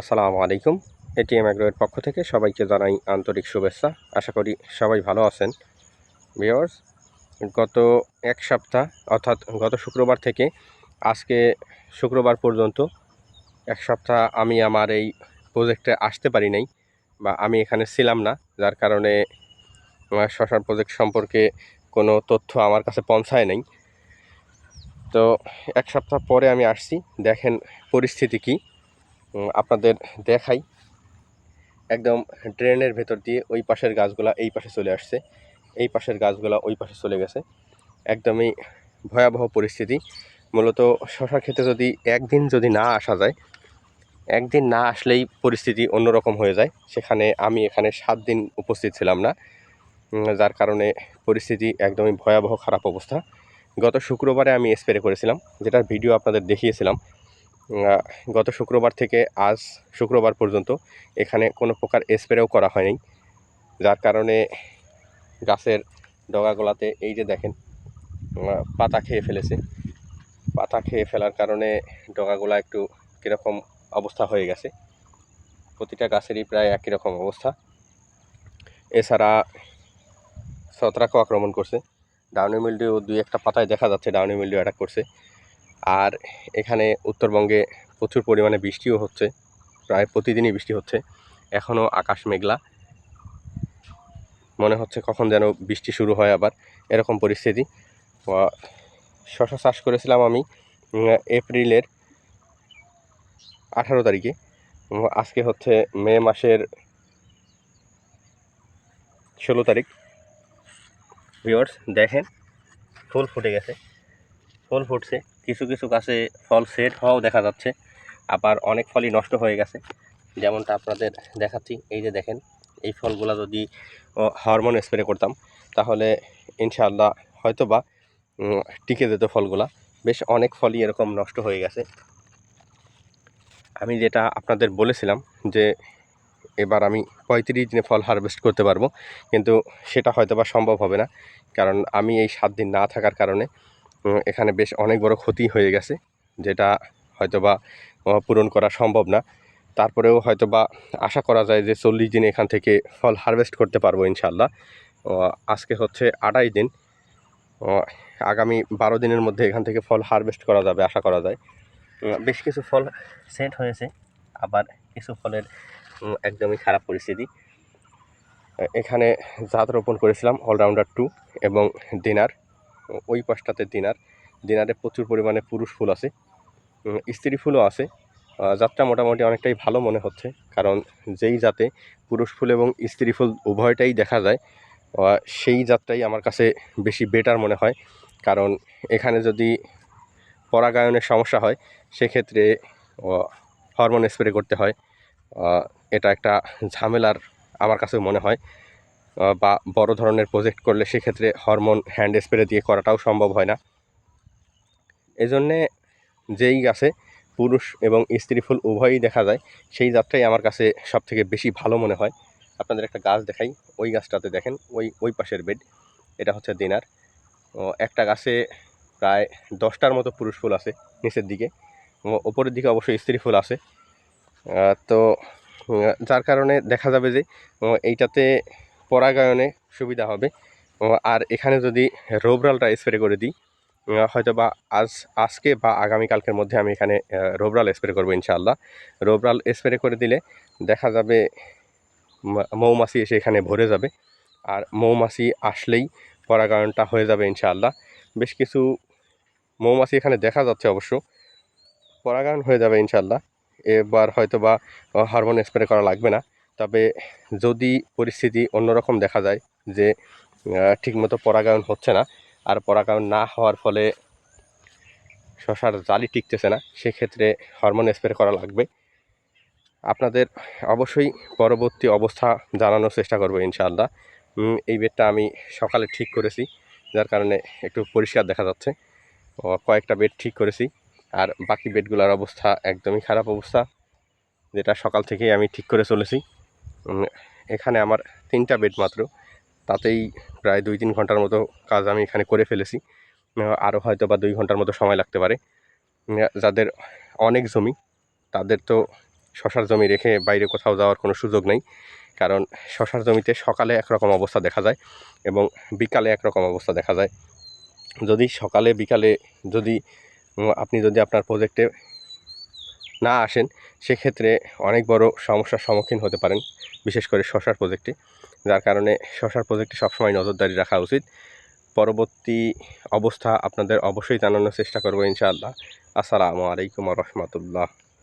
আসসালামু আলাইকুম। এটিএম অ্যাগ্রোয়ের পক্ষ থেকে সবাইকে জানাই আন্তরিক শুভেচ্ছা। আশা করি সবাই ভালো আছেন। ভিওর্স গত এক সপ্তাহ, অর্থাৎ গত শুক্রবার থেকে আজকে শুক্রবার পর্যন্ত এক সপ্তাহ আমি আমার এই প্রজেক্টে আসতে পারি নাই বা আমি এখানে ছিলাম না, যার কারণে শ্মশান প্রজেক্ট সম্পর্কে কোনো তথ্য আমার কাছে পৌঁছায় নাই। তো এক সপ্তাহ পরে আমি আসছি। দেখেন পরিস্থিতি কী। আপনাদের দেখাই। একদম ড্রেনের ভেতর দিয়ে ওই পাশের গাছগুলা এই পাশে চলে আসছে। এই পাশের গাছগুলা ওই পাশে চলে গেছে। একদমই ভয়াবহ পরিস্থিতি। মূলত শশা খেতে যদি একদিন যদি না আসা যায়, একদিন না আসলেই পরিস্থিতি অন্যরকম হয়ে যায়। সেখানে আমি এখানে সাত দিন উপস্থিত ছিলাম না। যার কারণে পরিস্থিতি একদমই ভয়াবহ খারাপ অবস্থা। গত শুক্রবারে আমি স্প্রে করেছিলাম, যেটার ভিডিও আপনাদের দেখিয়েছিলাম। গত শুক্রবার থেকে আজ শুক্রবার পর্যন্ত এখানে কোনো প্রকার স্প্রেও করা হয়নি। যার কারণে গাছের ডগাগুলাতে এই যে দেখেন পাতা খেয়ে ফেলেছে। পাতা খেয়ে ফেলার কারণে ডগাগুলা একটু কীরকম অবস্থা হয়ে গেছে। প্রতিটা গাছেরই প্রায় একই রকম অবস্থা। এছাড়া ছত্রাকও আক্রমণ করছে। ডাউনি মিল্ডিউ দুই একটা পাতায় দেখা যাচ্ছে ডাউনি মিল্ডিউ অ্যাটাক করছে। আর এখানে উত্তরবঙ্গে প্রচুর পরিমাণে বৃষ্টিও হচ্ছে, প্রায় প্রতিদিনই বৃষ্টি হচ্ছে এখনও আকাশ মেঘলা। মনে হচ্ছে কখন যেন বৃষ্টি শুরু হয় আবার, এরকম পরিস্থিতি। শশা চাষ করেছিলাম আমি এপ্রিলের আঠারো তারিখে। আজকে হচ্ছে মে মাসের ষোলো তারিখ। ভিওর্স দেখেন, ফুল ফুটে গেছে, ফুল ফুটছে। কিছু কিছু গাছে ফল সেট হওয়াও দেখা যাচ্ছে, আবার অনেক ফলই নষ্ট হয়ে গেছে। যেমনটা আপনাদের দেখাচ্ছি, এই যে দেখেন, এই ফলগুলো যদি হরমোন স্প্রে করতাম, তাহলে ইনশাআল্লাহ হয়তো বা টিকে যেত ফলগুলা। বেশ অনেক ফলই এরকম নষ্ট হয়ে গেছে। আমি যেটা আপনাদের বলেছিলাম যে, এবার আমি পঁয়ত্রিশ দিনে ফল হারভেস্ট করতে পারব, কিন্তু সেটা হয়তো বা সম্ভব হবে না, কারণ আমি এই সাত দিন না থাকার কারণে এখানে বেশ অনেক বড় ক্ষতি হয়ে গেছে, যেটা হয়তোবা পূরণ করা সম্ভব না। তারপরেও হয়তোবা আশা করা যায় যে চল্লিশ দিনে এখান থেকে ফল হারভেস্ট করতে পারব ইনশাল্লাহ আজকে হচ্ছে আড়াই দিন। আগামী বারো দিনের মধ্যে এখান থেকে ফল হারভেস্ট করা যাবে আশা করা যায়। বেশ কিছু ফল সেট হয়েছে, আবার কিছু ফলের একদমই খারাপ পরিস্থিতি। এখানে জাত রোপণ করেছিলাম, অলরাউন্ডার টু এবং দিনার ওই পাশটাতে দিনার দিনারে প্রচুর পরিমাণে পুরুষ ফুল আছে স্ত্রী ফুলও আছে। জাতটা মোটামুটি অনেকটাই ভালো মনে হচ্ছে, কারণ যেই জাতে পুরুষ ফুল এবং স্ত্রী ফুল উভয়টাই দেখা যায় সেই জাতটাই আমার কাছে বেশি বেটার মনে হয়। কারণ এখানে যদি পরাগায়নের সমস্যা হয়, সেক্ষেত্রে হরমোন স্প্রে করতে হয়। এটা একটা ঝামেলার আমার কাছে মনে হয়। বা বড় ধরনের প্রজেক্ট করলে সেক্ষেত্রে হরমোন হ্যান্ড স্প্রে দিয়ে করাটাও সম্ভব হয় না। এজন্যে যেই গাছে পুরুষ এবং স্ত্রী ফুল উভয়ই দেখা যায়, সেই জাতটাই আমার কাছে সবথেকে বেশি ভালো মনে হয়। আপনাদের একটা গাছ দেখাই, ওই গাছটাতে দেখেন, ওই ওই পাশের বেড এটা হচ্ছে দিনার। একটা গাছে প্রায় দশটার মতো পুরুষ ফুল আছে নিচের দিকে ওপরের দিকে অবশ্যই স্ত্রী ফুল আছে। তো যার কারণে দেখা যাবে যে এইটাতে পরাগায়নে সুবিধা হবে। আর এখানে যদি রোবরালটা স্প্রে করে দিই হয়তো বা আজ, আজকে বা আগামীকালকের মধ্যে আমি এখানে রোবরাল স্প্রে করব ইনশাআল্লাহ। রোবরাল স্প্রে করে দিলে দেখা যাবে মৌমাছি এসে এখানে ভরে যাবে। আর মৌমাছি আসলেই পরাগায়নটা হয়ে যাবে ইনশাআল্লাহ। বেশ কিছু মৌমাছি এখানে দেখা যাচ্ছে অবশ্য। পরাগায়ন হয়ে যাবে ইনশাআল্লাহ। এবার হয়তো বা হরমোন স্প্রে করা লাগবে না। তবে যদি পরিস্থিতি অন্যরকম দেখা যায় যে ঠিকমতো পরাগায়ন হচ্ছে না আর পরাগায়ন না হওয়ার ফলে শশার জালি টিকতেছে না, সেক্ষেত্রে হরমোন স্প্রে করা লাগবে। আপনাদের অবশ্যই পরবর্তী অবস্থা জানানোর চেষ্টা করব ইনশাআল্লাহ। এই বেডটা আমি সকালে ঠিক করেছি, যার কারণে একটু পরিষ্কার দেখা যাচ্ছে। কয়েকটা বেড ঠিক করেছি, আর বাকি বেডগুলোর অবস্থা একদমই খারাপ অবস্থা, যেটা সকাল থেকেই আমি ঠিক করে চলেছি। এখানে আমার তিনটা বেড মাত্র। তাতেই প্রায় দুই তিন ঘণ্টার মতো কাজ আমি এখানে করে ফেলেছি। আরও হয়তো বা দুই ঘণ্টার মতো সময় লাগতে পারে। যাদের অনেক জমি, তাদের তো শশার জমি রেখে বাইরে কোথাও যাওয়ার কোনো সুযোগ নেই। কারণ শশার জমিতে সকালে একরকম অবস্থা দেখা যায় এবং বিকালে একরকম অবস্থা দেখা যায়। যদি সকালে বিকালে যদি আপনি যদি আপনার প্রজেক্টে না আসেন, সেক্ষেত্রে অনেক বড় সমস্যার সম্মুখীন হতে পারেন, বিশেষ করে শশার প্রজেক্টে যার কারণে শশার প্রজেক্টে সবসময় নজরদারি রাখা উচিত। পরবর্তী অবস্থা আপনাদের অবশ্যই জানানোর চেষ্টা করব ইনশাআল্লাহ। আসসালামু আলাইকুম রহমতুল্লাহ।